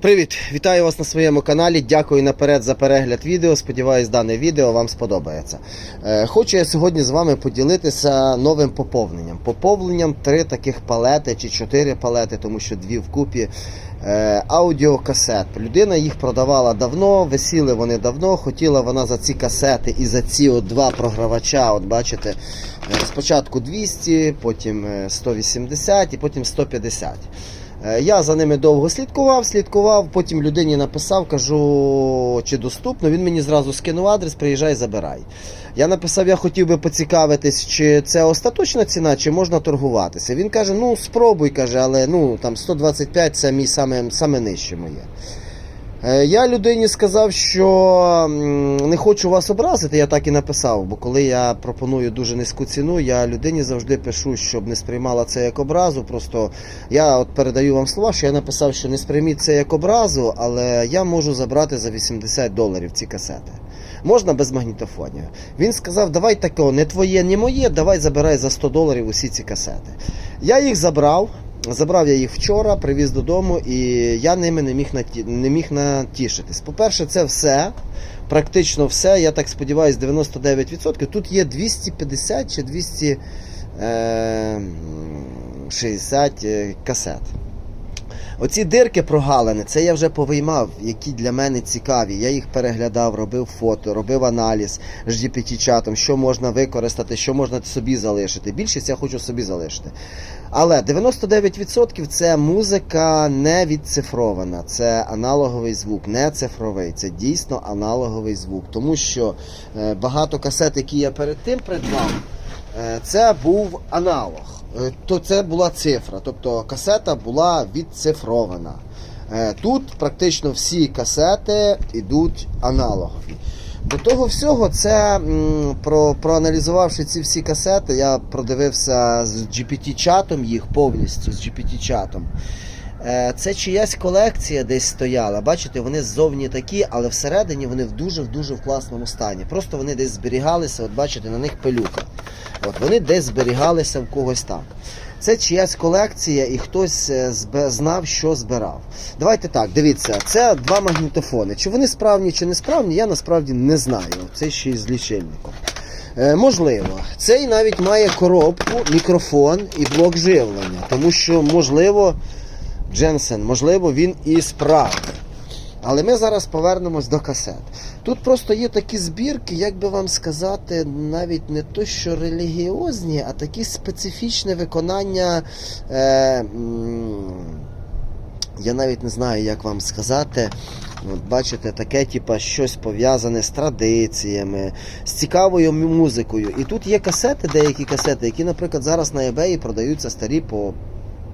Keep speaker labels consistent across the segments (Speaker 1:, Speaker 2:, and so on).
Speaker 1: Привіт, вітаю вас на своєму каналі. Дякую наперед за перегляд відео. Сподіваюсь, дане відео вам сподобається. Е, Хочу я сьогодні з вами поділитися новим поповненням. Поповненням три таких палети чи чотири палети, тому що дві вкупі. е, Аудіокасет. Людина їх продавала давно, висіли вони давно. Хотіла вона за ці касети і за ці от два програвача. От бачите, е, спочатку 200, потім е, 180 і потім 150. Е, Я за ними довго слідкував, слідкував, потім людині написав, кажу, чи доступно. Він мені зразу скинув адрес, приїжджай, забирай. Я написав, я хотів би поцікавитись, чи це остаточна ціна, чи можна торгуватися. Він каже: ну спробуй, каже, але ну там 125 це мій саме, саме нижче моє. Е, Я людині сказав, що не хочу вас образити, я так і написав, бо коли я пропоную дуже низьку ціну, я людині завжди пишу, щоб не сприймала це як образу. Просто я от передаю вам слова, що я написав, що не сприйміть це як образу, але я можу забрати за 80 доларів ці касети. Можна без магнітофонів. Він сказав, давай такого, не твоє, не моє, давай забирай за 100 доларів усі ці касети. Я їх забрав. Забрав я їх вчора, привіз додому, і я ними не міг наті... не міг натішитись. По-перше, це все, практично все. Я так сподіваюся, 99%. Тут є 250 чи 260 е, касет. Оці дирки прогалини, це я вже повиймав, які для мене цікаві. Я їх переглядав, робив фото, робив аналіз з GPT-чатом, що можна використати, що можна собі залишити. Більшість я хочу собі залишити. Але 99% це музика не відцифрована, це аналоговий звук, не цифровий. Це дійсно аналоговий звук. Тому що е, багато касет, які я перед тим придбав, е, це був аналог. Е, То це була цифра, тобто касета була відцифрована. Е, Тут практично всі касети йдуть аналогові. До того всього, це про, проаналізувавши ці всі касети, я продивився з GPT-чатом їх повністю з GPT-чатом. Е, Це чиясь колекція десь стояла. Бачите, вони ззовні такі, але всередині вони в дуже в дуже в класному стані. Просто вони десь зберігалися, от бачите, на них пилюка. От вони десь зберігалися в когось так. Це чиясь колекція, і хтось е, знав, що збирав. Давайте так, дивіться, це два магнітофони. Чи вони справні, чи не справні, я насправді не знаю. Це ще й з лічильником. Е, можливо, цей навіть має коробку, мікрофон і блок живлення, тому що, можливо, Дженсен, можливо, він і справний. Але ми зараз повернемось до касет. Тут просто є такі збірки, як би вам сказати, навіть не то, що релігіозні, а такі специфічне виконання. Е, я навіть не знаю, як вам сказати. От бачите, таке, типа, щось пов'язане з традиціями, з цікавою музикою. І тут є касети, деякі касети, які, наприклад, зараз на eBay продаються старі по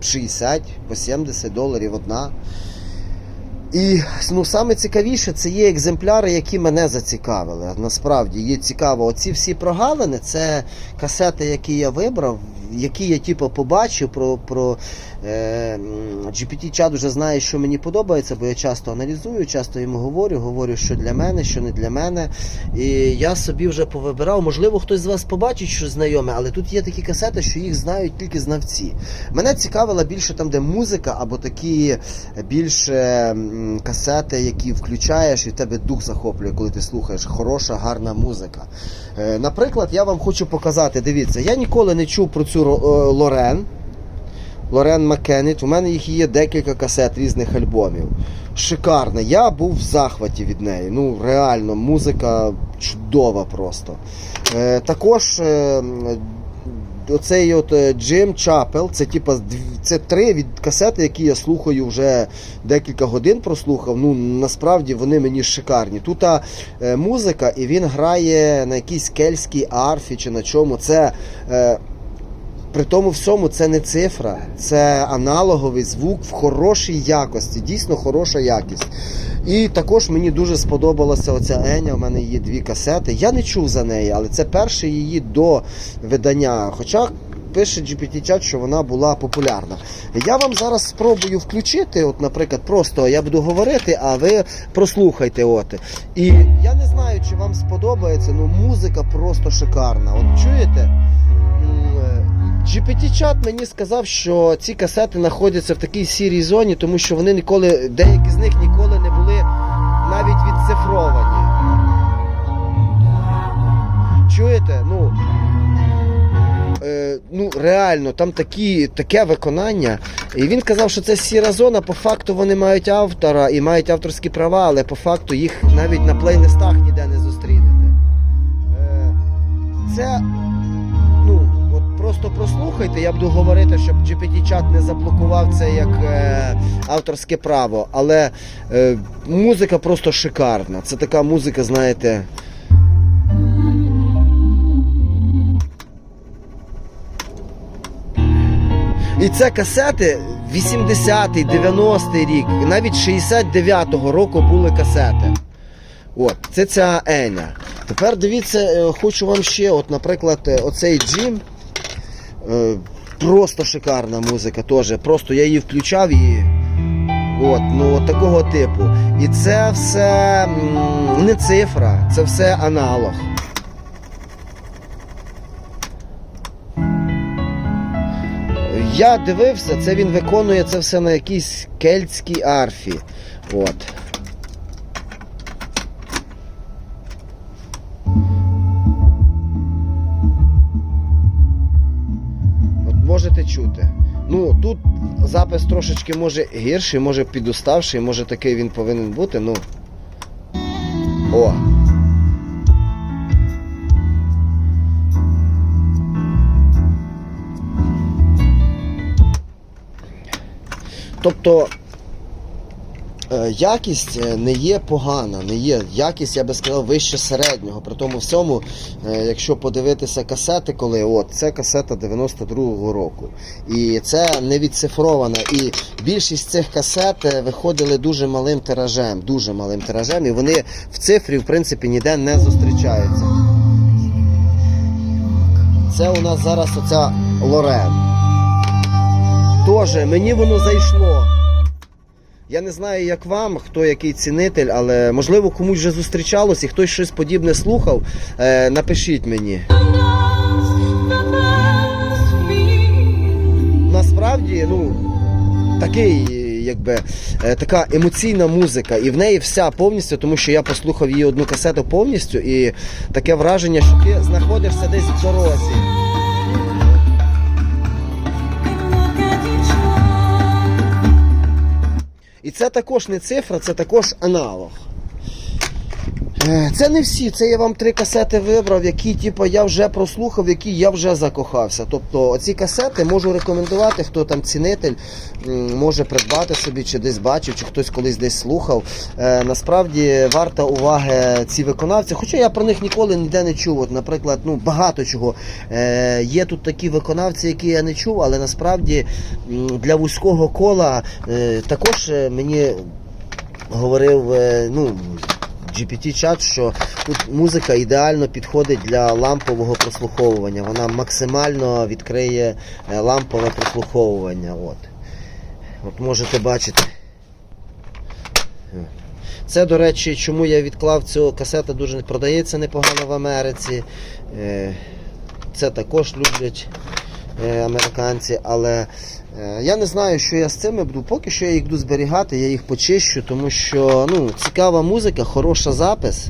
Speaker 1: 60, по 70 доларів одна. І ну, саме цікавіше, це є екземпляри, які мене зацікавили. Насправді є цікаво. Оці всі прогалини, це касети, які я вибрав, які я типу, побачив про, про е, GPT-чат вже знає, що мені подобається, бо я часто аналізую, часто йому говорю, говорю, що для мене, що не для мене. І я собі вже повибирав. Можливо, хтось з вас побачить, що знайоме, але тут є такі касети, що їх знають тільки знавці. Мене цікавила більше там, де музика, або такі більше касети, які включаєш, і в тебе дух захоплює, коли ти слухаєш хороша, гарна музика. Е, Наприклад, я вам хочу показати, дивіться, я ніколи не чув про цю Ро- е, Лорен. Лорен Маккенніт. У мене їх є декілька касет різних альбомів. Шикарна. Я був в захваті від неї. Ну, реально, музика чудова просто. Е, також е, оцей от е, Джим Чапел, це типа це три від касети, які я слухаю вже декілька годин прослухав. Ну насправді вони мені шикарні. Тут е, музика, і він грає на якійсь кельтській арфі чи на чому. Це. Е, при тому всьому це не цифра, це аналоговий звук в хорошій якості, дійсно хороша якість. І також мені дуже сподобалася оця Еня. У мене є дві касети. Я не чув за неї, але це перше її до видання. Хоча пише GPT-чат, що вона була популярна. Я вам зараз спробую включити, от, наприклад, просто я буду говорити, а ви прослухайте. От. І я не знаю, чи вам сподобається, але музика просто шикарна. От чуєте? GPT-чат мені сказав, що ці касети знаходяться в такій сірій зоні, тому що вони ніколи, деякі з них ніколи не були навіть відцифровані. Чуєте? Ну, е, ну реально, там такі, таке виконання. І він казав, що це сіра зона. По факту вони мають автора і мають авторські права, але по факту їх навіть на плейлистах ніде не зустрінете. Е, це просто прослухайте, я буду говорити, щоб GPT-чат не заблокував це як е, авторське право. Але е, музика просто шикарна. Це така музика, знаєте. І це касети 80-й, 90-й рік, навіть 69-го року були касети. От, це ця Еня. Тепер дивіться, е, хочу вам ще, от, наприклад, е, оцей Джим. Е, Просто шикарна музика теж. Просто я її включав і. От, ну, от такого типу. І це все не цифра, це все аналог. Я дивився, це він виконує це все на якійсь кельтській арфі. От. Можете чути. Ну, тут запис трошечки може гірший, може підуставший, може такий він повинен бути, ну. О! Тобто якість е, не є погана, не є якість, я би сказав, вище середнього. При тому всьому, е, якщо подивитися касети, коли от це касета 92-го року. І це не відцифрована. І більшість цих касет е, виходили дуже малим тиражем, дуже малим тиражем, і вони в цифрі, в принципі, ніде не зустрічаються. Це у нас зараз оця Лорен. Тоже мені воно зайшло. Я не знаю, як вам, хто який цінитель, але можливо комусь вже зустрічалось і хтось щось подібне слухав. Е, напишіть мені. Насправді, ну, такий, якби, е, така емоційна музика, і в неї вся повністю, тому що я послухав її одну касету повністю, і таке враження, що ти знаходишся десь в дорозі. І це також не цифра, це також аналог. Е, Це не всі, це я вам три касети вибрав, які типу, я вже прослухав, які я вже закохався. Тобто оці касети можу рекомендувати, хто там цінитель може придбати собі, чи десь бачив, чи хтось колись десь слухав. Е, насправді варта уваги ці виконавці. Хоча я про них ніколи ніде не чув. От, наприклад, ну багато чого. Е, є тут такі виконавці, які я не чув, але насправді для вузького кола також мені говорив. ну, GPT-чат, що тут музика ідеально підходить для лампового прослуховування. Вона максимально відкриє е, лампове прослуховування. От, От можете бачити. Це, до речі, чому я відклав цю касету, дуже продається непогано в Америці. Е, Це також люблять американці, але е, я не знаю, що я з цими буду. Поки що я їх буду зберігати, я їх почищу, тому що ну, цікава музика, хороша запис.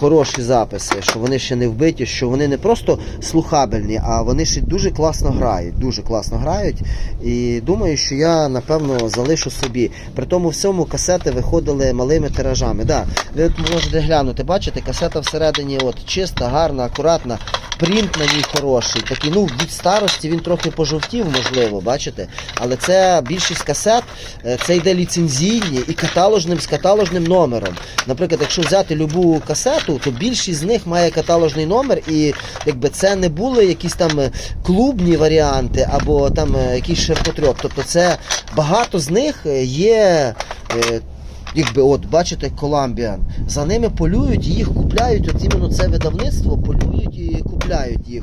Speaker 1: Хороші записи, що вони ще не вбиті, що вони не просто слухабельні, а вони ще дуже класно грають. Дуже класно грають. І думаю, що я напевно залишу собі. При тому всьому касети виходили малими тиражами. Да, ви можете глянути, бачите, касета всередині от, чиста, гарна, акуратна. Принт на ній хороший. Такий, ну, від старості він трохи пожовтів, можливо, бачите. Але це більшість касет, е, це йде ліцензійні і каталожним з каталожним номером. Наприклад, якщо взяти любу касету, то більшість з них має каталожний номер, і якби це не були якісь там е, клубні варіанти або там е, якийсь ширпотреб. Тобто це багато з них е, є. Якби от бачите, Коламбіан, за ними полюють, їх купляють. От іменно це видавництво полюють і купляють їх.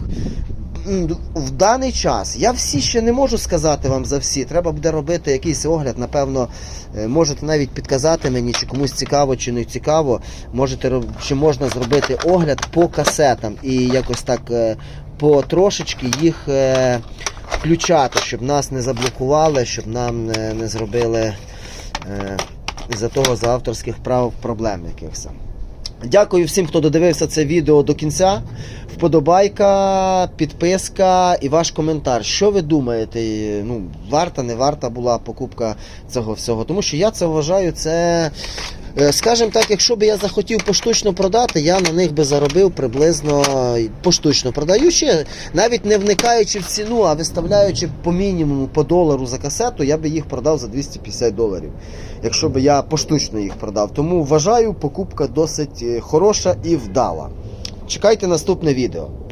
Speaker 1: В даний час я всі ще не можу сказати вам за всі. Треба буде робити якийсь огляд. Напевно, е, можете навіть підказати мені, чи комусь цікаво, чи не цікаво. Можете чи можна зробити огляд по касетам і якось так е, потрошечки їх е, включати, щоб нас не заблокували, щоб нам не, зробили із-за того за авторських прав проблем якихось. Дякую всім, хто додивився це відео до кінця. Вподобайка, підписка і ваш коментар. Що ви думаєте? Ну, варта, не варта була покупка цього всього? Тому що я це вважаю, це. Е, Скажімо так, якщо б я захотів поштучно продати, я на них би заробив приблизно поштучно продаючи, навіть не вникаючи в ціну, а виставляючи по мінімуму по долару за касету, я би їх продав за 250 доларів, якщо б я поштучно їх продав. Тому вважаю, покупка досить е, хороша і вдала. Чекайте наступне відео.